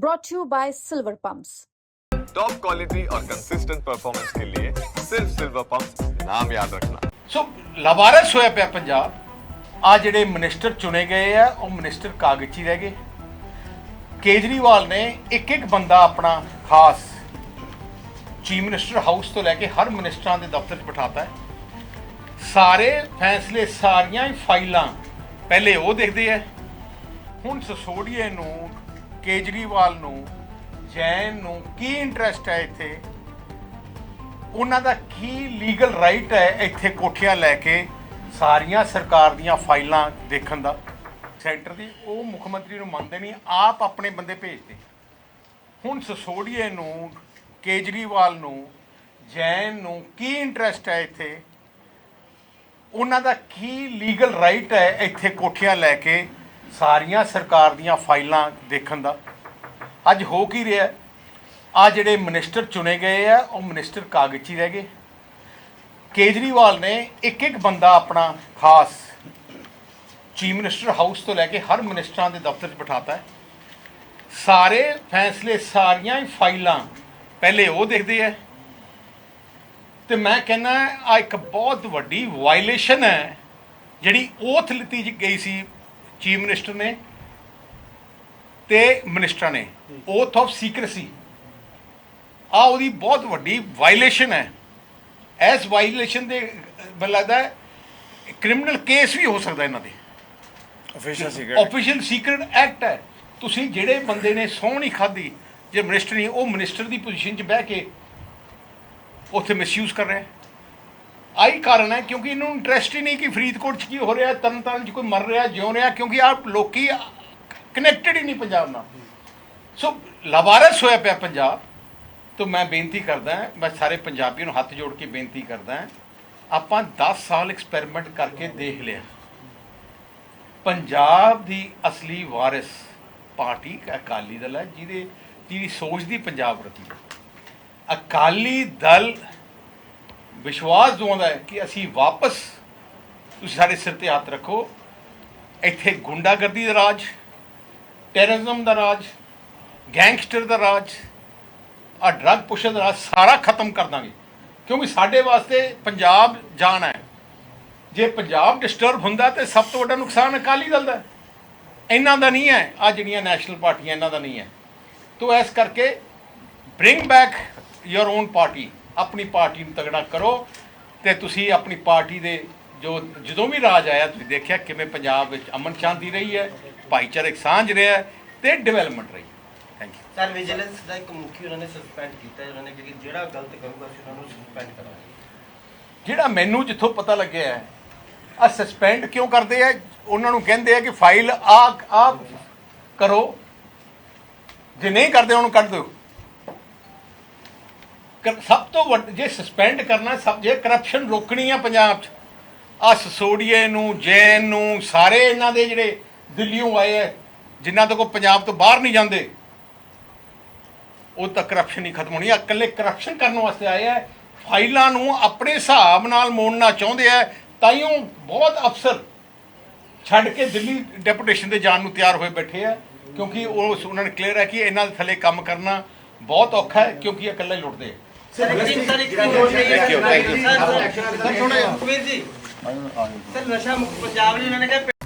brought to you by Silver Pumps. Top quality और consistent performance के लिए सिर्फ सिल्वर पंप नाम याद रखना ਸੋ ਲਵਾਰਸ ਹੋਇਆ ਪਿਆ ਪੰਜਾਬ ਆ ਜਿਹੜੇ ਮਿਨਿਸਟਰ ਚੁਣੇ ਗਏ ਆ ਉਹ ਮਿਨਿਸਟਰ ਕਾਗਜ਼ 'ਚ ਹੀ ਰਹਿ ਗਏ ਕੇਜਰੀਵਾਲ ਨੇ ਇੱਕ ਇੱਕ ਬੰਦਾ ਆਪਣਾ ਖਾਸ ਚੀਫ ਮਿਨਿਸਟਰ ਹਾਊਸ ਤੋਂ ਲੈ ਕੇ ਹਰ ਮਿਨਿਸਟਰਾਂ ਦੇ ਦਫ਼ਤਰ 'ਚ ਬਿਠਾਤਾ ਹੈ ਸਾਰੇ ਫੈਸਲੇ ਸਾਰੀਆਂ ਹੀ ਫਾਈਲਾਂ ਪਹਿਲੇ ਉਹ ਦੇਖਦੇ ਆ ਹੁਣ ਸਸੋਡੀਏ ਨੂੰ ਕੇਜਰੀਵਾਲ ਨੂੰ, ਜੈਨ ਨੂੰ ਕੀ ਇੰਟਰਸਟ ਹੈ ਇੱਥੇ? ਉਹਨਾਂ ਦਾ ਕੀ ਲੀਗਲ ਰਾਈਟ ਹੈ ਇੱਥੇ ਕੋਠੀਆਂ ਲੈ ਕੇ ਸਾਰੀਆਂ ਸਰਕਾਰ ਦੀਆਂ ਫਾਈਲਾਂ ਦੇਖਣ ਦਾ? ਸੈਂਟਰ ਦੀ ਉਹ ਮੁੱਖ ਮੰਤਰੀ ਨੂੰ ਮੰਨਦੇ ਨਹੀਂ, ਆਪ ਆਪਣੇ ਬੰਦੇ ਭੇਜਦੇ। ਹੁਣ ਸਸੋੜੀਏ ਨੂੰ, ਕੇਜਰੀਵਾਲ ਨੂੰ, ਜੈਨ ਨੂੰ ਕੀ ਇੰਟਰਸਟ ਹੈ ਇੱਥੇ? ਉਹਨਾਂ ਦਾ ਕੀ ਲੀਗਲ ਰਾਈਟ ਹੈ ਇੱਥੇ ਕੋਠੀਆਂ ਲੈ ਕੇ ਸਾਰੀਆਂ ਸਰਕਾਰ ਦੀਆਂ ਫਾਈਲਾਂ ਦੇਖਣ ਦਾ। ਅੱਜ ਹੋ ਕੀ ਰਿਹਾ? ਹੈ? ਆ ਜਿਹੜੇ ਮਿਨਿਸਟਰ ਚੁਣੇ ਗਏ ਆ, ਉਹ ਮਿਨਿਸਟਰ ਕਾਗਜ਼ 'ਚ ਹੀ ਰਹਿ ਗਏ। ਕੇਜਰੀਵਾਲ ਨੇ ਇੱਕ ਇੱਕ ਬੰਦਾ ਆਪਣਾ ਖਾਸ ਚੀਫ ਮਿਨਿਸਟਰ ਹਾਊਸ ਤੋਂ ਲੈ ਕੇ ਹਰ ਮਿਨਿਸਟਰਾਂ ਦੇ ਦਫ਼ਤਰ 'ਚ ਬਿਠਾਤਾ ਹੈ। ਸਾਰੇ ਫੈਸਲੇ ਸਾਰੀਆਂ ਹੀ ਫਾਈਲਾਂ ਪਹਿਲੇ ਉਹ ਦੇਖਦੇ ਆ ਤੇ ਮੈਂ ਕਹਿੰਦਾ, ਆ ਇੱਕ ਬਹੁਤ ਵੱਡੀ ਵਾਇਲੇਸ਼ਨ ਹੈ, ਜਿਹੜੀ ਓਥ ਲਿੱਤੀ ਗਈ ਸੀ ਚੀਫ ਮਿਨਿਸਟਰ ਨੇ ਤੇ ਮਿਨਿਸਟਰਾਂ ਨੇ। ਓਥ ਆਫ ਸੀਕ੍ਰੇਸੀ ਆ ਉਹਦੀ ਬਹੁਤ ਵੱਡੀ ਵਾਇਲੇਸ਼ਨ ਹੈ। ਇਸ ਵਾਇਲੇਸ਼ਨ ਦੇ ਮੈਨੂੰ ਲੱਗਦਾ ਕ੍ਰਿਮੀਨਲ ਕੇਸ ਵੀ ਹੋ ਸਕਦਾ ਇਹਨਾਂ ਦੇ। Official secret official secret act ਹੈ। ਤੁਸੀਂ ਜਿਹੜੇ ਬੰਦੇ ਨੇ ਸਹੁੰ ਨਹੀਂ ਖਾਧੀ ਜੇ ਮਿਨਿਸਟਰ ਨਹੀਂ ਉਹ ਮਿਨਿਸਟਰ ਦੀ ਪੋਜੀਸ਼ਨ 'ਚ ਬਹਿ ਕੇ ਉੱਥੇ ਮਿਸਯੂਜ਼ ਕਰ ਰਿਹਾ ਹੈ। ਆਹੀ ਕਾਰਨ ਹੈ ਕਿਉਂਕਿ ਇਹਨੂੰ ਇੰਟਰਸਟ ਹੀ ਨਹੀਂ ਕਿ ਫਰੀਦਕੋਟ 'ਚ ਕੀ ਹੋ ਰਿਹਾ, ਤਰਨਤਾਰਨ 'ਚ ਕੋਈ ਮਰ ਰਿਹਾ, ਜਿਉ ਰਿਹਾ, ਕਿਉਂਕਿ ਆ ਲੋਕੀ ਕਨੈਕਟਡ ਹੀ ਨਹੀਂ ਪੰਜਾਬ ਨਾਲ। ਸੋ ਲਵਾਰਸ ਹੋਇਆ ਪਿਆ ਪੰਜਾਬ, ਤੋਂ ਮੈਂ ਬੇਨਤੀ ਕਰਦਾ ਮੈਂ ਸਾਰੇ ਪੰਜਾਬੀਆਂ ਨੂੰ ਹੱਥ ਜੋੜ ਕੇ ਬੇਨਤੀ ਕਰਦਾ ਆਪਾਂ 10 ਸਾਲ ਐਕਸਪੈਰੀਮੈਂਟ ਕਰਕੇ ਦੇਖ ਲਿਆ। ਪੰਜਾਬ ਦੀ ਅਸਲੀ ਵਾਰਿਸ ਪਾਰਟੀ ਅਕਾਲੀ ਦਲ ਹੈ, ਜਿਹਦੇ, ਜਿਹਦੀ ਸੋਚ ਦੀ ਪੰਜਾਬ ਪ੍ਰਤੀ ਅਕਾਲੀ ਦਲ ਵਿਸ਼ਵਾਸ ਦਿਵਾਉਂਦਾ ਹੈ ਕਿ ਅਸੀਂ ਵਾਪਸ ਤੁਸੀਂ ਸਾਡੇ ਸਿਰ ਤੇ ਹੱਥ ਰੱਖੋ। ਇੱਥੇ ਗੁੰਡਾਗਰਦੀ ਦਾ ਰਾਜ ਟੈਰਰਿਜ਼ਮ ਦਾ ਰਾਜ ਗੈਂਗਸਟਰ ਦਾ ਰਾਜ, ਆ ਡਰੱਗ ਪੁਸ਼ਨ ਦਾ ਰਾਜ ਸਾਰਾ ਖਤਮ ਕਰ ਦਾਂਗੇ। ਕਿਉਂਕਿ ਸਾਡੇ ਵਾਸਤੇ ਪੰਜਾਬ ਜਾਨ ਹੈ। ਜੇ ਪੰਜਾਬ ਡਿਸਟਰਬ ਹੁੰਦਾ ਤੇ ਸਭ ਤੋਂ ਵੱਡਾ ਨੁਕਸਾਨ ਅਕਾਲੀ ਦਲ ਦਾ ਇਹਨਾਂ ਦਾ ਨਹੀਂ ਹੈ। ਆ ਜਿਹੜੀਆਂ ਨੈਸ਼ਨਲ ਪਾਰਟੀਆਂ, ਇਹਨਾਂ ਦਾ ਨਹੀਂ ਹੈ। ਤੋ ਇਸ ਕਰਕੇ bring back your own party ਆਪਣੀ ਪਾਰਟੀ ਨੂੰ ਤਗੜਾ ਕਰੋ ਤੇ ਤੁਸੀਂ ਆਪਣੀ ਪਾਰਟੀ ਦੇ ਜੋ ਜਦੋਂ ਵੀ ਰਾਜ ਆਇਆ ਤੁਸੀਂ ਦੇਖਿਆ ਕਿਵੇਂ ਪੰਜਾਬ ਵਿੱਚ ਅਮਨ ਸ਼ਾਂਤੀ ਰਹੀ ਹੈ ਭਾਈਚਾਰਕ ਸਾਂਝ ਰਿਹਾ ਤੇ ਡਿਵੈਲਪਮੈਂਟ ਰਹੀ ਥੈਂਕ ਯੂ ਸਰ ਵਿਜੀਲੈਂਸ ਦਾ ਇੱਕ ਮੁਖੀ ਉਹਨਾਂ ਨੇ ਸਸਪੈਂਡ ਕੀਤਾ ਹੈ ਉਹਨਾਂ ਨੇ ਕਿ ਜਿਹੜਾ ਗਲਤ ਕਰੂਗਾ ਅਸੀਂ ਉਹਨਾਂ ਨੂੰ ਸਸਪੈਂਡ ਕਰਾਂਗੇ। ਜਿਹੜਾ ਮੈਨੂੰ ਜਿੱਥੋਂ ਪਤਾ ਲੱਗਿਆ ਹੈ ਆ ਸਸਪੈਂਡ ਕਿਉਂ ਕਰਦੇ ਆ ਉਹਨਾਂ ਨੂੰ ਕਹਿੰਦੇ ਆ ਕਿ ਫਾਈਲ ਆ ਆ ਕਰੋ। ਜੇ ਨਹੀਂ ਕਰਦੇ ਉਹਨੂੰ ਕੱਢ ਦਿਓ। ਸਭ ਤੋਂ ਵੱਡ ਜੇ ਸਸਪੈਂਡ ਕਰਨਾ, ਸਭ ਜੇ ਕਰਪਸ਼ਨ ਰੋਕਣੀ ਆ ਪੰਜਾਬ 'ਚ ਆ ਸਸੋੜੀਏ ਨੂੰ, ਜੈਨ ਨੂੰ, ਸਾਰੇ ਇਹਨਾਂ ਦੇ ਜਿਹੜੇ ਦਿੱਲੀੋਂ ਆਏ ਆ, ਜਿਨ੍ਹਾਂ ਤੋਂ ਕੋ ਪੰਜਾਬ ਤੋਂ ਬਾਹਰ ਨਹੀਂ ਜਾਂਦੇ, ਉਹ ਤਾਂ ਕਰਪਸ਼ਨ ਹੀ ਖਤਮ ਹੋਣੀ ਆ। ਇਕੱਲੇ ਕਰਪਸ਼ਨ ਕਰਨ ਵਾਸਤੇ ਆਏ ਆ, ਫਾਈਲਾਂ ਨੂੰ ਆਪਣੇ ਹਿਸਾਬ ਨਾਲ ਮੋੜਨਾ ਚਾਹੁੰਦੇ ਆ, ਤਾਈਓ ਬਹੁਤ ਅਫਸਰ ਛੱਡ ਕੇ ਦਿੱਲੀ ਡੈਪੂਟੇਸ਼ਨ ਤੇ ਜਾਣ ਨੂੰ ਤਿਆਰ ਹੋਏ ਬੈਠੇ ਆ, ਕਿਉਂਕਿ ਉਹ ਉਹਨਾਂ ਨੇ ਕਲੀਅਰ ਹੈ ਕਿ ਇਹਨਾਂ ਦੇ ਥੱਲੇ ਕੰਮ ਕਰਨਾ ਬਹੁਤ ਔਖਾ ਹੈ, ਕਿਉਂਕਿ ਇਹ ਇਕੱਲੇ ਲੁੱਟਦੇ ਆ। ਸਰ ਇੱਕ ਚੀਜ਼ ਸਰ ਇੱਕ ਚੀਜ਼ ਹੋਰ ਨਹੀਂ Thank you, thank you. Sir ਨਸ਼ਾ ਮੁਕਤ ਪੰਜਾਬ ਲਈ ਉਹਨਾਂ ਨੇ ਕਿਹਾ